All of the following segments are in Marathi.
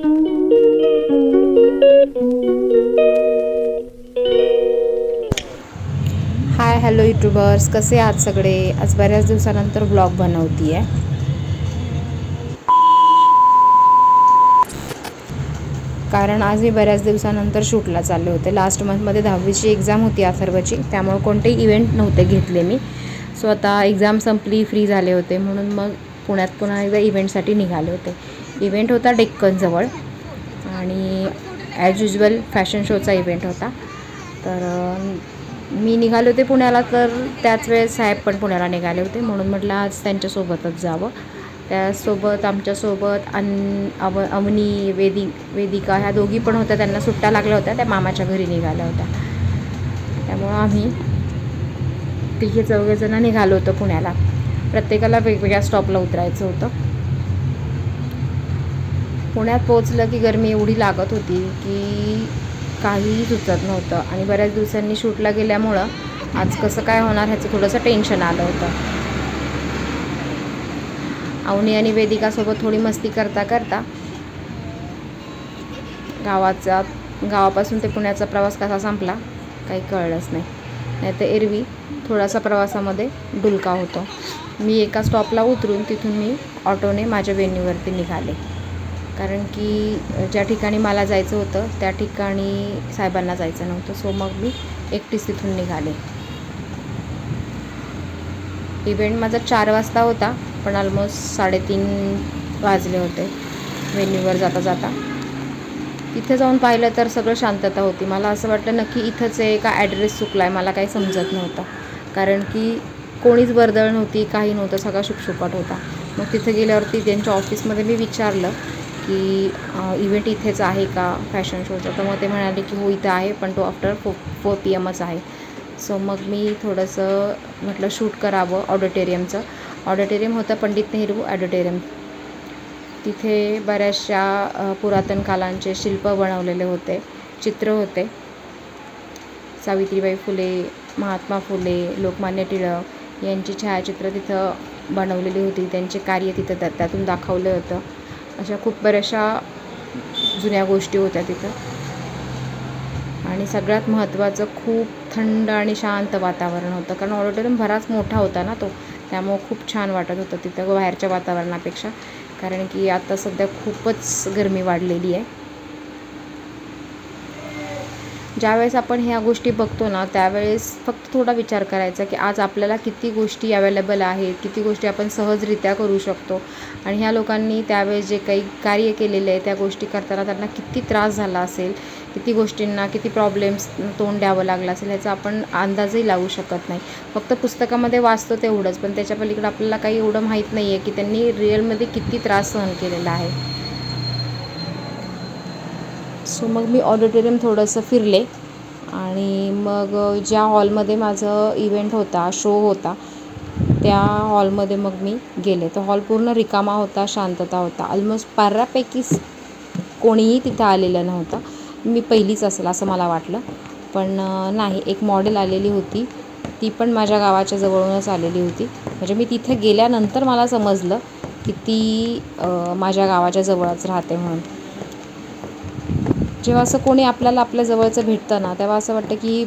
Hi hello YouTubers. कसे आहात सगळे? आज बऱ्याच दिवसानंतर ब्लॉग बनवती आहे कारण आज मी बऱ्याच दिवसानंतर शूटला चालले होते. लास्ट मंथमध्ये दहावीची एक्झाम होती अथर्वची. त्यामुळे कोणतेही इव्हेंट नव्हते घेतले मी. सो आता एक्झाम संपली फ्री झाले होते. म्हणून मग पुण्यात पुन्हा एकदा इव्हेंटसाठी निघाले होते. इव्हेंट होता डेक्कनजवळ. आणि ॲज युजल फॅशन शोचा इव्हेंट होता. तर मी निघाले होते पुण्याला तर त्याच वेळेस साहेब पण पुण्याला निघाले होते. म्हणून म्हटलं आज त्यांच्यासोबतच जावं. त्यासोबत आमच्यासोबत अन अव अवनी वेदी वेदिका ह्या दोघी पण होत्या. त्यांना सुट्ट्या लागल्या होत्या. त्या मामाच्या घरी निघाल्या होत्या. त्यामुळं आम्ही तिघे चौघेजणं निघालो होतो पुण्याला. प्रत्येकाला वेगवेगळ्या स्टॉपला उतरायचं होतं. पुण्यात पोचलं की गरमी एवढी लागत होती की काहीही सुचत नव्हतं. आणि बऱ्याच दिवसांनी शूटला गेल्यामुळं आज कसं काय होणार ह्याचं थोडंसं टेन्शन आलं होतं. अवनी आणि वेदिकासोबत थोडी मस्ती करता करता गावाचा गावापासून ते पुण्याचा प्रवास कसा संपला काही कळलंच नाही. नाही तर एरवी थोडासा प्रवासामध्ये डुलका होतो. मी एका स्टॉपला उतरून तिथून मी ऑटोने माझ्या वेन्यूवरती निघाले. कारण की ज्या ठिकाणी मला जायचं होतं त्या ठिकाणी साहेबांना जायचं नव्हतं. सो मग मी एकटीच तिथून निघाले. इव्हेंट माझा चार वाजता होता पण ऑलमोस्ट साडेतीन वाजले होते. वेन्यूवर जाता जाता. तिथे जाऊन पाहिलं तर सगळं शांतता होती. मला असं वाटलं नक्की इथंच आहे का ॲड्रेस चुकला आहे मला काही समजत नव्हतं. कारण की कोणीच वर्दळ नव्हती काही नव्हतं. सगळा शुकशुकाट होता. मग तिथे गेल्यावरती त्यांच्या ऑफिसमध्ये मी विचारलं की इव्हेंट इथेच आहे का फॅशन शोचा तर मग ते म्हणाले की हो इथं आहे पण तो आफ्टर फो फोर पी एमच आहे. सो मग मी थोडंसं म्हटलं शूट करावं ऑडिटोरियमचं ऑडिटोरियम होतं पंडित नेहरू ऑडिटोरियम तिथे बऱ्याचशा पुरातन कालांचे शिल्प बनवलेले होते चित्र होते. सावित्रीबाई फुले महात्मा फुले लोकमान्य टिळक यांची छायाचित्र तिथं बनवलेली होती. त्यांचे कार्य तिथं त्यातून दाखवलं होतं. अशा खूप बऱ्याचशा जुन्या गोष्टी होत्या तिथं. आणि सगळ्यात महत्त्वाचं खूप थंड आणि शांत वातावरण होतं. कारण ऑडिटोरियम बराच मोठा होता ना तो. त्यामुळं खूप छान वाटत होतं तिथं बाहेरच्या वातावरणापेक्षा. कारण की आता सध्या खूपच गरमी वाढलेली आहे. ज्यावेळेस आपण ह्या गोष्टी बघतो ना त्यावेळेस फक्त थोडा विचार करायचा की आज आपल्याला किती गोष्टी अवेलेबल आहेत किती गोष्टी आपण सहजरित्या करू शकतो. आणि ह्या लोकांनी त्यावेळेस जे काही कार्य केलेले आहे त्या गोष्टी करताना त्यांना किती त्रास झाला असेल किती गोष्टींना किती प्रॉब्लेम्स तोंड द्यावं लागलं असेल ह्याचा आपण अंदाजही लावू शकत नाही. फक्त पुस्तकामध्ये वाचतो तेवढंच पण त्याच्या पलीकडे आपल्याला काही एवढं माहीत नाही आहे की त्यांनी रिअलमध्ये किती त्रास सहन केलेला आहे. सो मग मी ऑडिटोरियम थोडंसं फिरले. आणि मग ज्या हॉलमध्ये माझं इव्हेंट होता शो होता त्या हॉलमध्ये मग मी गेले. तर हॉल पूर्ण रिकामा होता शांतता होता. ऑलमोस्ट बऱ्यापैकी कोणीही तिथं आलेलं नव्हतं. मी पहिलीच असेल असं मला वाटलं. पण नाही एक मॉडेल आलेली होती. ती पण माझ्या गावाच्या जवळूनच आलेली होती. म्हणजे मी तिथे गेल्यानंतर मला समजलं की ती माझ्या गावाच्या जवळच राहते म्हणून. जेव्हा असं कोणी आपल्याला आपल्या जवळचं भेटतं ना तेव्हा असं वाटतं की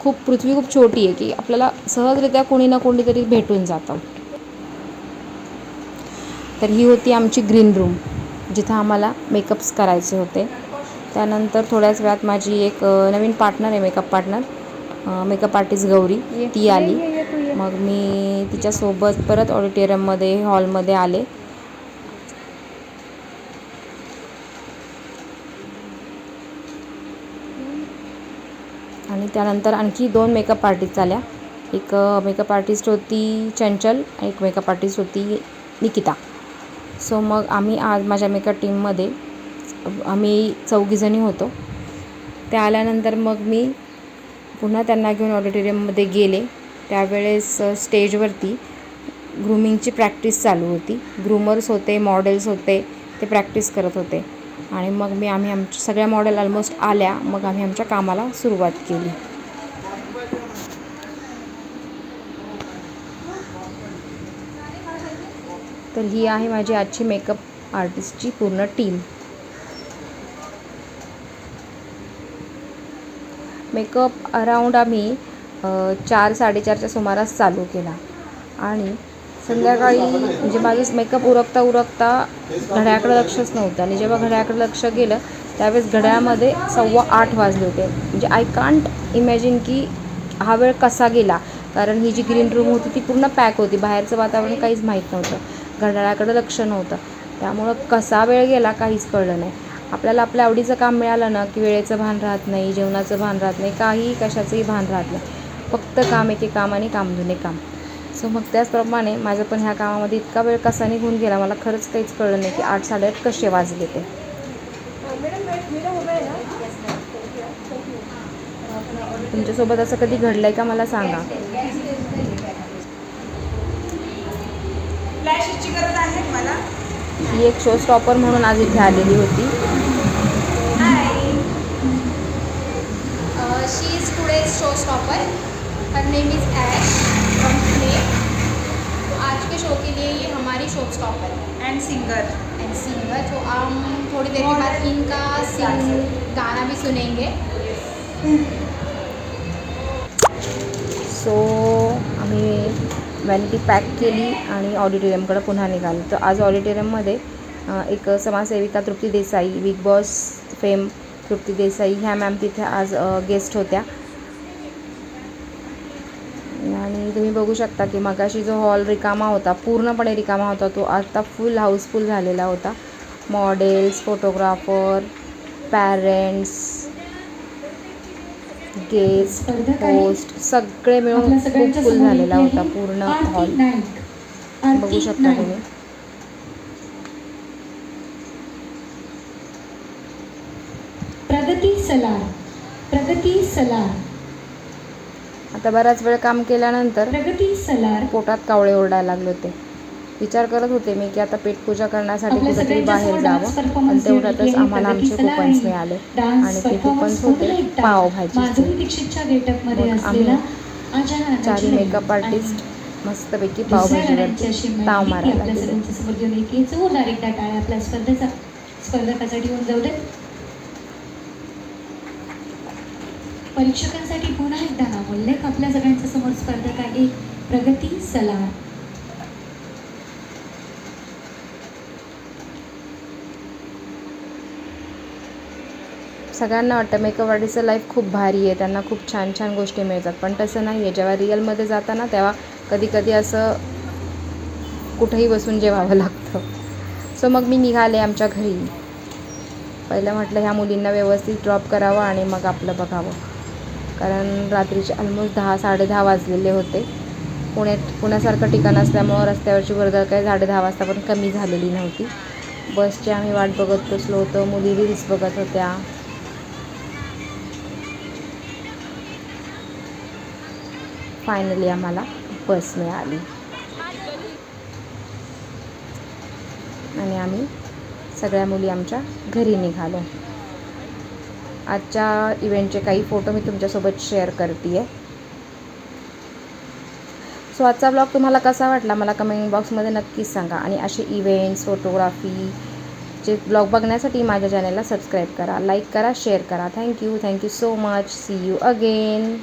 खूप पृथ्वी खूप छोटी आहे की आपल्याला सहजरित्या कोणी ना कोणीतरी भेटून जातं. तर ही होती आमची ग्रीन रूम जिथं आम्हाला मेकअप्स करायचे होते. त्यानंतर थोड्याच वेळात माझी एक नवीन पार्टनर आहे makeup partner makeup artist Gauri ती आली. मग मी तिच्यासोबत परत ऑडिटोरियममध्ये हॉलमध्ये आले. आणि त्यानंतर आणखी दोन मेकअप आर्टिस्ट आल्या. एक मेकअप आर्टिस्ट होती चंचल एक मेकअप आर्टिस्ट होती निकिता. सो मग आम्ही आज माझ्या मेकअप टीममध्ये आम्ही चौघीजणी होतो. त्या आल्यानंतर मग मी पुन्हा त्यांना घेऊन ऑडिटोरियममध्ये गेले. त्यावेळेस स्टेजवरती ग्रूमिंगची प्रॅक्टिस चालू होती. ग्रूमर्स होते मॉडेल्स होते ते प्रॅक्टिस करत होते. आणि मग मी आम्ही आमच्या सगळ्या मॉडेल ऑलमोस्ट आल्या. मग आम्ही आमच्या कामाला सुरुवात केली. तर ही आहे माझी आजची मेकअप आर्टिस्टची पूर्ण टीम मेकअप अराऊंड आम्ही चार साडेचारच्या सुमारास चालू केला. आणि संध्याकाळी म्हणजे माझं मेकअप उरकता उरकता घड्याकडे लक्षच नव्हतं. आणि जेव्हा घड्याकडे लक्ष गेलं त्यावेळेस घड्यामध्ये सव्वा आठ वाजले होते. म्हणजे आय कांट इमॅजिन की हा वेळ कसा गेला. कारण ही जी ग्रीन रूम होती ती पूर्ण पॅक होती. बाहेरचं वातावरण काहीच माहीत नव्हतं. घड्याळाकडे लक्ष नव्हतं. त्यामुळं कसा वेळ गेला काहीच कळलं नाही. आपल्याला आपल्या आवडीचं काम मिळालं ना की वेळेचं भान राहत नाही जेवणाचं भान राहत नाही काही कशाचंही भान राहत नाही. फक्त काम एके काम आणि कामधुने काम. सो मग त्याचप्रमाणे माझं पण ह्या कामामध्ये इतका वेळ कसा निघून गेला मला खरंच काहीच कळलं नाही की आठ साडेआठ कसे वाजले ते. तुमच्यासोबत असं कधी घडलंय का मला सांगा. फ्लॅशची गरज आहे मला. ही एक शो स्टॉपर म्हणून आज इथे आलेली होती. Uh, she is today's showstopper. Her name is Ash. के शो के लिए ये हमारी शो स्टॉपर है। अँड सिंगर एंड सिंगर तो हम थोड़ी देर के बाद इनका सिंग गाना भी सुनेंगे। सो आम्ही व्हॅनिटी पॅक केली आणि ऑडिटोरियमकडे पुन्हा निघालो. तर आज ऑडिटोरियममध्ये एक समाजसेविका Trupti Desai Bigg Boss fame Trupti Desai ह्या मॅम तिथे आज गेस्ट होत्या आणि तुम्ही बघू शकता की मगाशी जो हॉल रिकामा होता पूर्णपणे रिकामा होता तो आता फुल हाऊसफुल झालेला होता. Models photographer parents guest host सगळे मिळून खूप फुल झालेला होता पूर्ण हॉल बघू शकता तुम्ही. प्रगती सलार. प्रगती सलार. आता बराच वेळ काम केल्यानंतर पोटात कावळे ओरडायला लागले होते. विचार करत होते मी की आता पेटपूजा करण्यासाठी कुठेतरी बाहेर जावं. आणि तेवढ्यातच आम्हाला आमचे कुपन्स. मिळाले. आणि ते कुपन्स होते आम्ही असलेला आजा चारी मेकअप आर्टिस्ट मस्तपैकी पावभाजीवरती ताव मारायला स्पर्धेचा स्पर्धकासाठी होऊन जाऊ देत परीक्षकांसाठी पुन्हा एकदा नाव उल्लेख आपल्या सगळ्यांच्या समोर स्पर्धक आहे. प्रगती सलार सगळ्यांना वाटतं मेकअप आर्टिस्टचं लाईफ खूप भारी आहे. त्यांना खूप छान छान गोष्टी मिळतात. पण तसं नाही आहे. जेव्हा रिअलमध्ये जाताना तेव्हा कधी कधी असं कुठेही बसून जेवावं लागतं. सो मग मी निघाले आमच्या घरी. पहिलं म्हटलं ह्या मुलींना व्यवस्थित ड्रॉप करावं आणि मग आपलं बघावं. कारण रात्रीचे ऑलमोस्ट दहा साडेदहा वाजलेले होते. पुण्यात पुण्यासारखं ठिकाण असल्यामुळं रस्त्यावरची वर्दळ काही साडे दहा वाजता पण कमी झालेली नव्हती. बसची आम्ही वाट बघत बसलो होतो. मुली रील्स बघत होत्या. फायनली आम्हाला बस मिळाली. आणि आम्ही सगळ्या मुली आमच्या घरी निघालो. आजच्या इव्हेंटचे काही फोटो मी तुमच्यासोबत शेअर करते आहे सो आजचा ब्लॉग तुम्हाला कसा वाटला मला कमेंट बॉक्समध्ये नक्कीच सांगा. आणि असे इव्हेंट्स फोटोग्राफीचे ब्लॉग बघण्यासाठी माझ्या चॅनलला सबस्क्राईब करा लाईक करा शेअर करा. Thank you thank you so much see you again